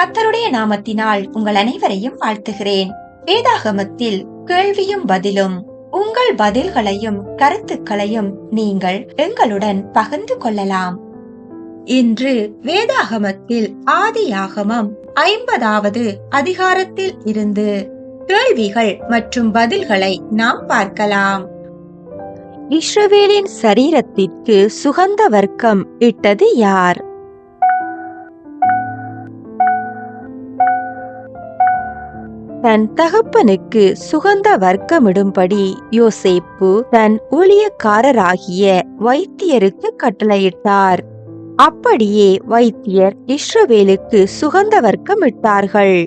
கத்தருடைய நாமத்தினால் உங்கள் அனைவரையும் வாழ்த்துகிறேன். வேதாகமத்தில் கேள்வியும் பதிலும் உங்கள் பதில்களையும் கருத்துக்களையும் நீங்கள் எங்களுடன் பகிர்ந்து கொள்ளலாம். இன்று வேதாகமத்தில் ஆதியாகமம் ஐம்பதாவது அதிகாரத்தில் இருந்து கேள்விகள் மற்றும் பதில்களை நாம் பார்க்கலாம். இஸ்ரவேலின் சரீரத்திற்கு சுகந்த வர்க்கம் இட்டது யார்? தன் தகப்பனுக்கு சுகந்த வர்க்கமிடும்படி யோசேப்பு தன் ஊழியக்காரராகிய வைத்தியருக்கு கட்டளையிட்டார். அப்படியே வைத்தியர் இஸ்ரவேலுக்கு சுகந்த வர்க்கமிட்டார்கள்.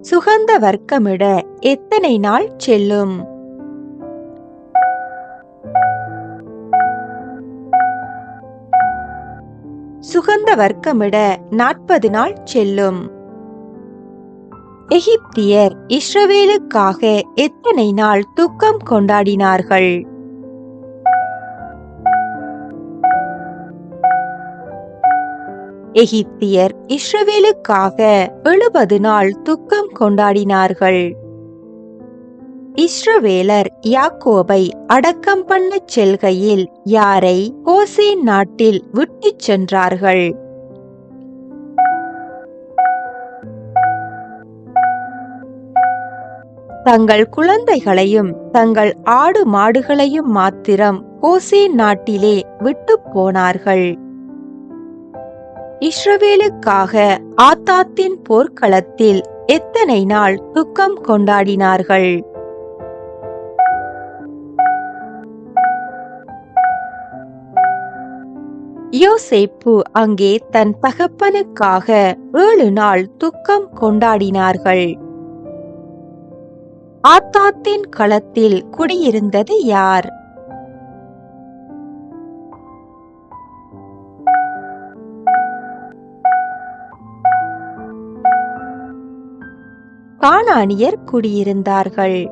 சுகந்த வர்க்கமிட எத்தனை நாள் செல்லும்? சுகந்த வர்க்கமிட நாற்பது நாள் செல்லும். எகிப்தியர் இஸ்ரவேலுக்காக எத்தனை நாள் துக்கம் கொண்டாடினார்கள்? எகிப்தியர் இஸ்ரவேலுக்காக எழுபது நாள் துக்கம் கொண்டாடினார்கள். இஸ்ரவேலர் யாக்கோபை அடக்கம் பண்ணச் செல்கையில் யாரை கோசேன் நாட்டில் விட்டுச் சென்றார்கள். தங்கள் குழந்தைகளையும் தங்கள் ஆடு மாடுகளையும் மாத்திரம் கோசே நாட்டிலே விட்டு போனார்கள். இஸ்ரவேலுக்காக ஆத்தாத்தின் போர்க்களத்தில் எத்தனை நாள் துக்கம் கொண்டாடினார்கள்? யோசேப்பு அங்கே தன் தகப்பனுக்காக ஏழு நாள் துக்கம் கொண்டாடினார்கள். ஆத்தாத்தின் களத்தில் குடியிருந்தது யார்? கானானியர் குடியிருந்தார்கள்.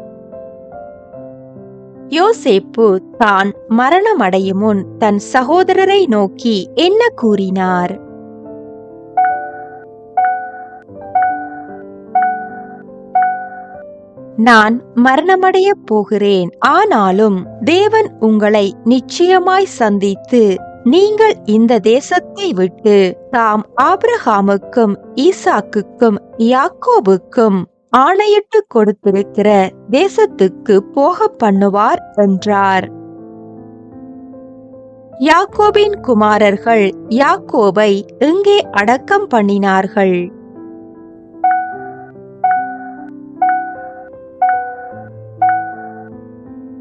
யோசேப்பு தான் மரணமடையும் முன் தன் சகோதரரை நோக்கி என்ன கூறினார்? நான் மரணமடையப் போகிறேன். ஆனாலும் தேவன் உங்களை நிச்சயமாய் சந்தித்து நீங்கள் இந்த தேசத்தை விட்டு தாம் ஆபிரஹாமுக்கும் ஈசாக்குக்கும் யாக்கோபுக்கும் ஆணையிட்டு கொடுத்திருக்கிற தேசத்துக்கு போக பண்ணுவார் என்றார். யாக்கோபின் குமாரர்கள் யாக்கோபை எங்கே அடக்கம் பண்ணினார்கள்.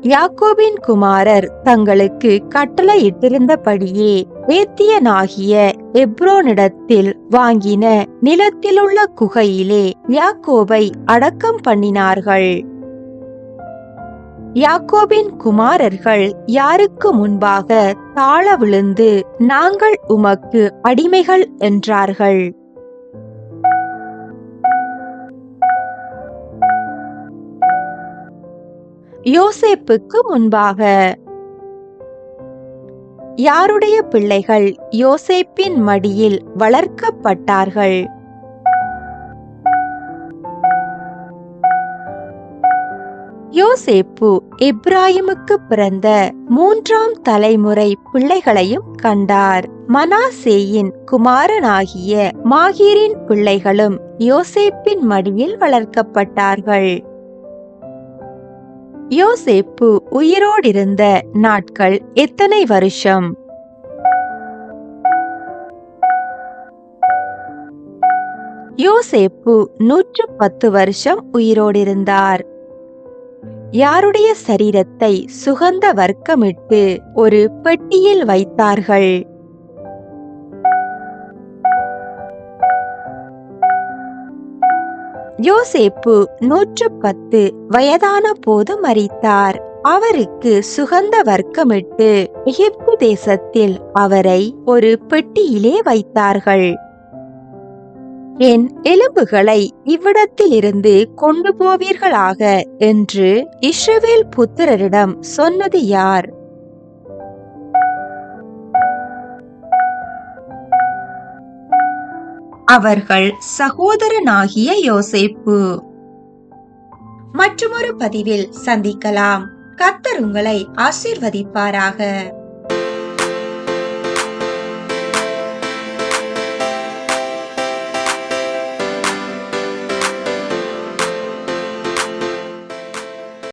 யாக்கோபின் குமாரர் தங்களுக்கு கட்டளையிட்டிருந்தபடியே ஏத்தியனாகிய எப்ரோனிடத்தில் வாங்கின நிலத்திலுள்ள குகையிலே யாக்கோபை அடக்கம் பண்ணினார்கள். யாக்கோபின் குமாரர்கள் யாருக்கு முன்பாக தாழ விழுந்து நாங்கள் உமக்கு அடிமைகள் என்றார்கள். யோசேப்புக்கு முன்பாக. யாருடைய பிள்ளைகள் யோசேப்பின் மடியில் வளர்க்கப்பட்டார்கள்? யோசேப்பு இப்ராஹிமுக்கு பிறந்த மூன்றாம் தலைமுறை பிள்ளைகளையும் கண்டார். மனாசேயின் குமாரனாகிய மாகீரின் பிள்ளைகளும் யோசேப்பின் மடியில் வளர்க்கப்பட்டார்கள். யோசேப்பு உயிரோடிருந்த நாட்கள் எத்தனை வருஷம்? யோசேப்பு நூற்று பத்து வருஷம் உயிரோடிருந்தார். யாருடைய சரீரத்தை சுகந்த வர்க்கமிட்டு ஒரு பெட்டியில் வைத்தார்கள்? யோசேப்பு நூற்று பத்து வயதான போது மரித்தார். அவருக்கு சுகந்த வர்க்கமிட்டு எகிப்து தேசத்தில் அவரை ஒரு பெட்டியிலே வைத்தார்கள். என் எலும்புகளை இவ்விடத்திலிருந்து கொண்டு போவீர்களாக? என்று இஸ்ரவேல் புத்திரரிடம் சொன்னது யார்? அவர்கள் சகோதரனாகிய யோசேப்பு. மற்றுமொரு பதிவில் சந்திக்கலாம். கத்தர் உங்களை ஆசிர்வதிப்பாராக.